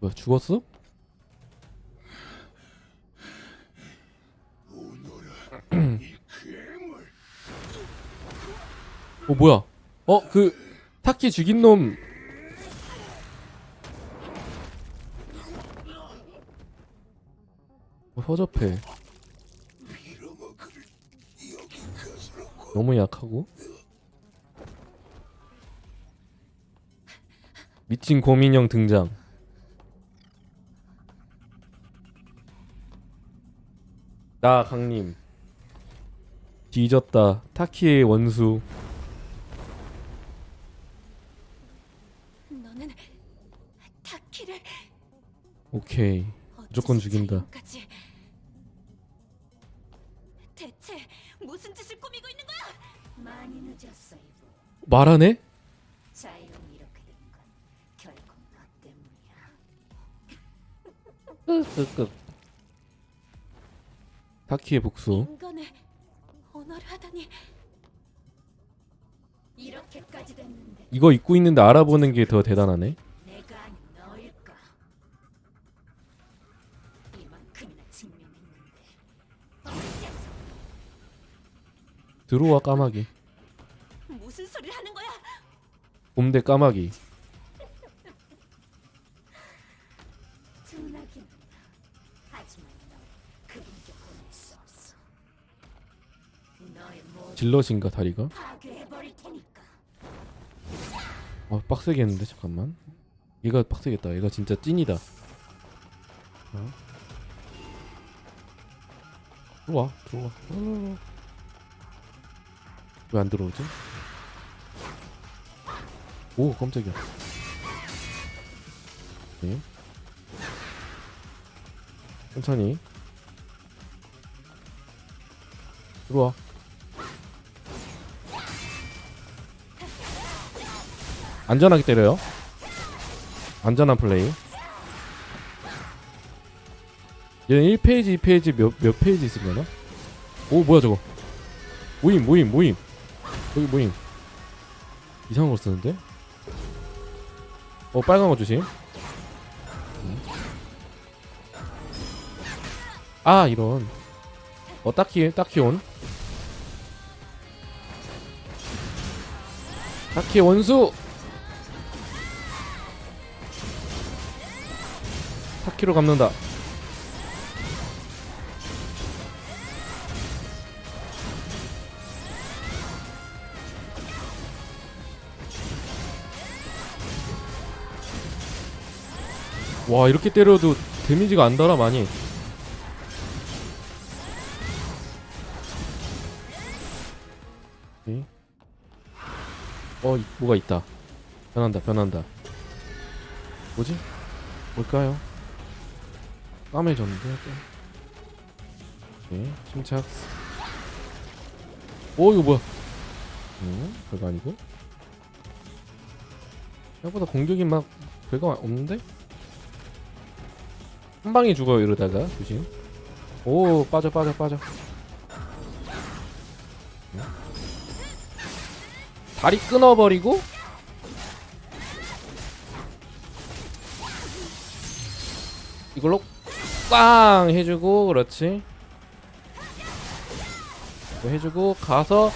뭐야 죽었어? 어 뭐야? 어 그 타키 죽인 놈 어, 허접해. 너무 약하고 미친 고민형 등장. 나 강림 뒤졌다 타키의 원수 너는 타키를 오케이 무조건 죽인다. 대체 무슨 짓을 꾸미고 있는 거야? 많이 늦었어 이브. 말하네? 자이롱 이렇게 된 건 결국 너 때문이야. 타키의 복수. 인간의 언어를 하다니. 이렇게까지 됐는데. 이거 입고 있는데 알아보는 게 더 대단하네. 내가 아닌 너일까? 이만큼이나 증명했는데. 어째서? 들어와 까마귀. 무슨 소리를 하는 거야? 봄대 까마귀. tun하긴 하지만 너 질럿인가 다리가? 어 빡세겠는데 잠깐만 얘가 빡세겠다 얘가 진짜 찐이다 어? 들어와 들어와 왜안 들어오지? 오 깜짝이야 네. 천천히 들어와. 안전하게 때려요. 안전한 플레이. 얘는 1페이지 2페이지 몇, 몇 페이지 있으려나? 오 뭐야 저거. 모임 모임 모임. 여기 모임. 이상한 거 쓰는데? 어 빨간 거 조심. 음. 아 이런 어 딱히 딱히 온. 딱히 원수. 타키로 감는다. 와 이렇게 때려도 데미지가 안 달아 많이. 어 이- 뭐가 있다. 변한다 변한다. 뭐지? 뭘까요? 까매졌는데 오케이 침착. 오 이거 뭐야? 음 별거 아니고. 생각보다 공격이 막 별거 없는데? 한 방에 죽어 이러다가 조심. 오 빠져 빠져 빠져 다리 끊어버리고. 이걸로 빵 해주고 그렇지. 해주고 가서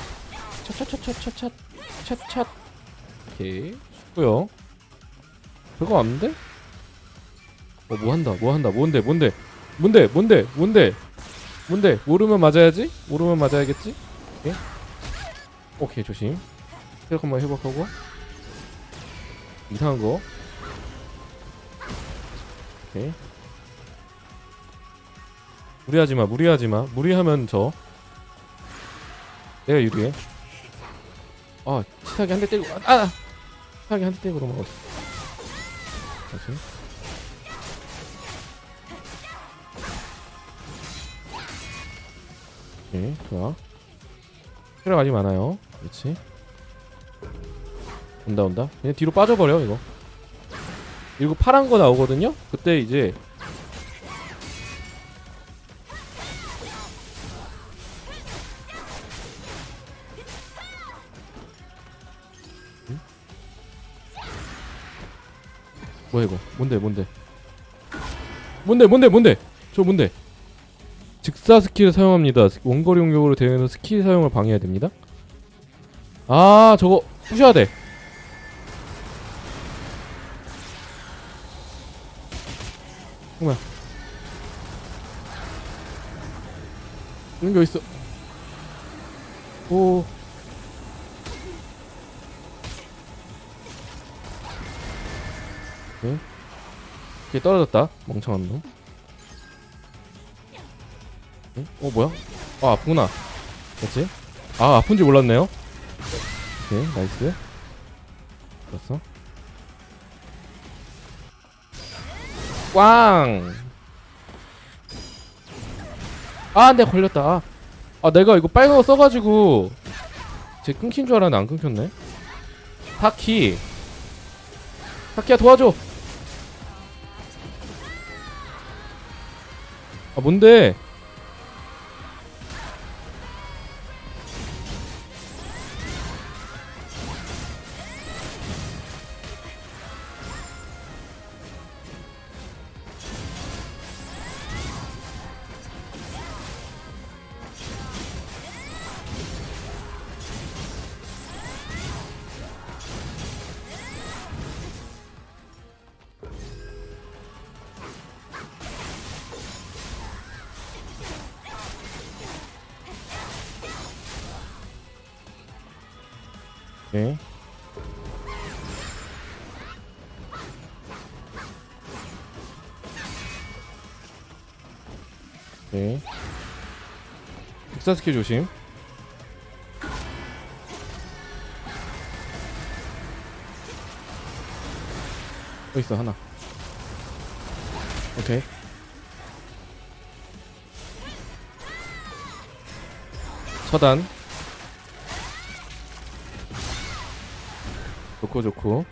차차차차차차 차차 오케이 죽고요. 별거 없는데? 어 뭐 한다 뭐 한다 뭔데 뭔데? 뭔데 뭔데 뭔데? 뭔데? 모르면 맞아야지? 모르면 맞아야겠지? 오케이 오케이 조심 체력 한번 회복하고. 이상한 거. 오케이. 무리하지마 무리하지마. 무리하면 져 내가 유리해. 아 치사하게 한대 때리고 아! 아! 치사하게 한대 때리고 넘어갔어 다시. 오케이 좋아. 체력 아직 많아요. 그렇지 온다 온다? 그냥 뒤로 빠져버려 이거. 이거 파란 거 나오거든요? 그때 이제 응? 뭐야 이거? 뭔데 뭔데? 뭔데 뭔데 뭔데? 저 뭔데? 즉사 스킬을 사용합니다. 원거리 공격으로 대응해서 스킬 사용을 방해해야 됩니다. 아 저거 부셔야 돼 뭐야? 게 어딨어? 오. 응? 이게 떨어졌다? 멍청한 놈. 응? 어 뭐야? 아 아프구나. 그렇지? 아 아픈지 몰랐네요. 오케이 나이스. 좋았어 꽝! 아, 내 걸렸다. 아. 아, 내가 이거 빨간 거 써가지고 제 끊긴 줄 알았는데 안 끊겼네. 타키. 타키야 도와줘. 아, 뭔데? 오케이. 오케이. 특사 스킬 조심. 어 있어 하나. 오케이. 처단. 좋고 좋고.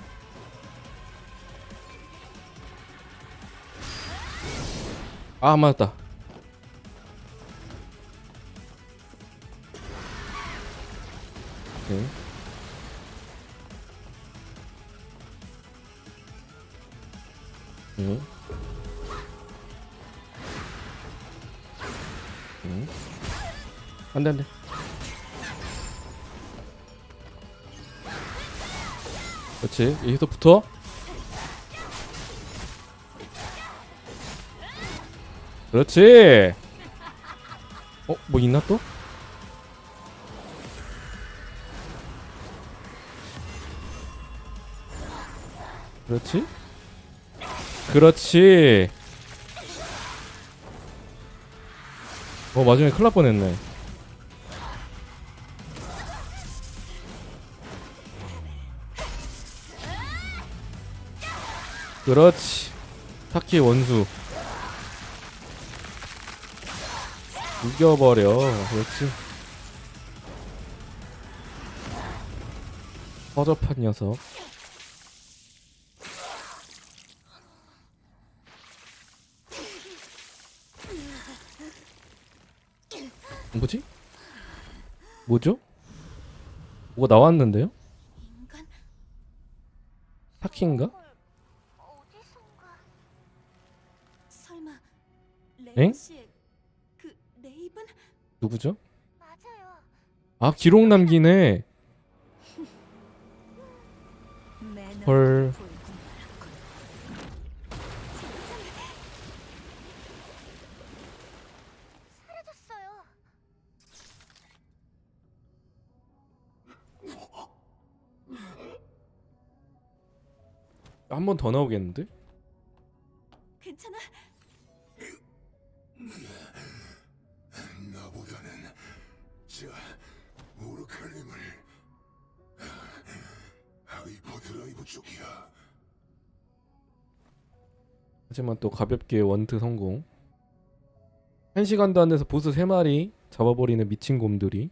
아 맞았다. 오케이. 응. 응. 안돼 안돼. 그렇지 여기서 붙어. 그렇지. 어, 뭐 있나 또? 그렇지? 그렇지. 어, 마지막에 큰일 날 뻔했네. 그렇지. 타키 원수. 이겨버려. 그렇지. 허접한 녀석. 뭐지? 뭐죠? 뭐가 나왔는데요? 타키인가 설마 엥? 그 네이븐 누구죠? 맞아요. 아 기록 남기네. 헐. 사라졌어요. 한 번 더 나오겠는데? 오르칼림을 하이퍼 드라이브 쪽이야. 하지만 또 가볍게 원트 성공. 한 시간도 안 돼서 보스 3마리 잡아버리는 미친 곰들이